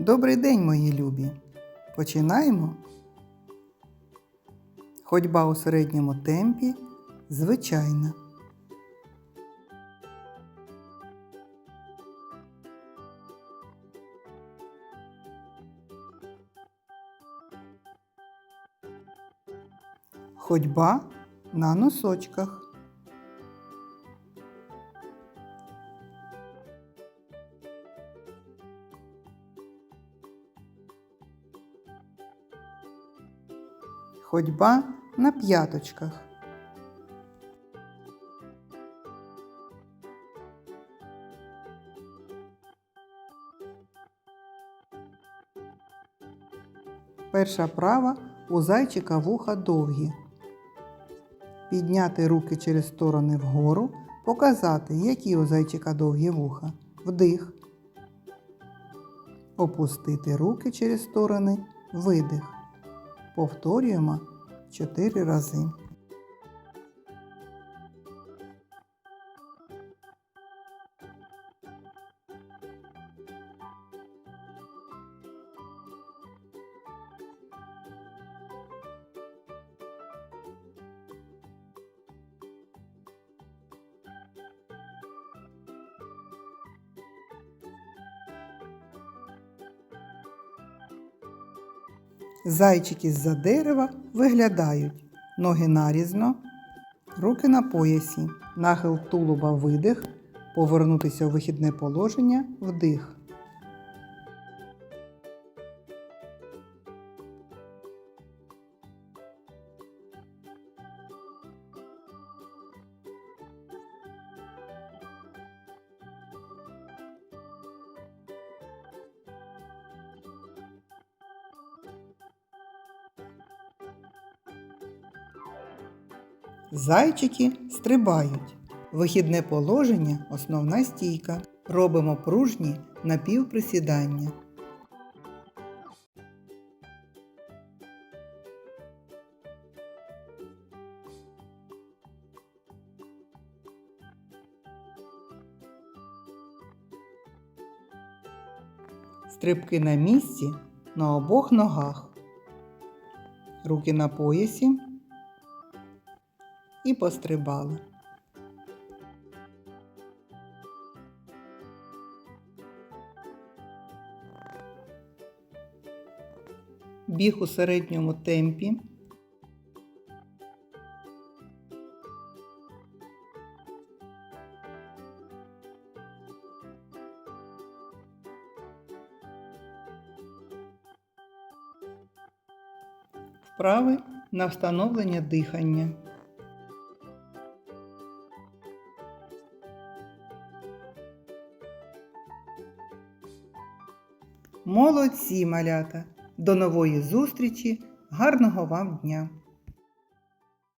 Добрий день, мої любі. Починаємо. Ходьба у середньому темпі звичайна. Ходьба на носочках. Ходьба на п'яточках. Перша права у зайчика вуха довгі. Підняти руки через сторони вгору, показати, які у зайчика довгі вуха. Вдих. Опустити руки через сторони. Видих. Повторюємо 4 рази. Зайчики з-за дерева виглядають. Ноги нарізно, руки на поясі, нахил тулуба видих, повернутися у вихідне положення вдих. Зайчики стрибають. Вихідне положення основна стійка. Робимо пружні напівприсідання. Стрибки на місці на обох ногах. Руки на поясі і пострибали. Біг у середньому темпі. Вправи на встановлення дихання. Молодці, малята! До нової зустрічі! Гарного вам дня!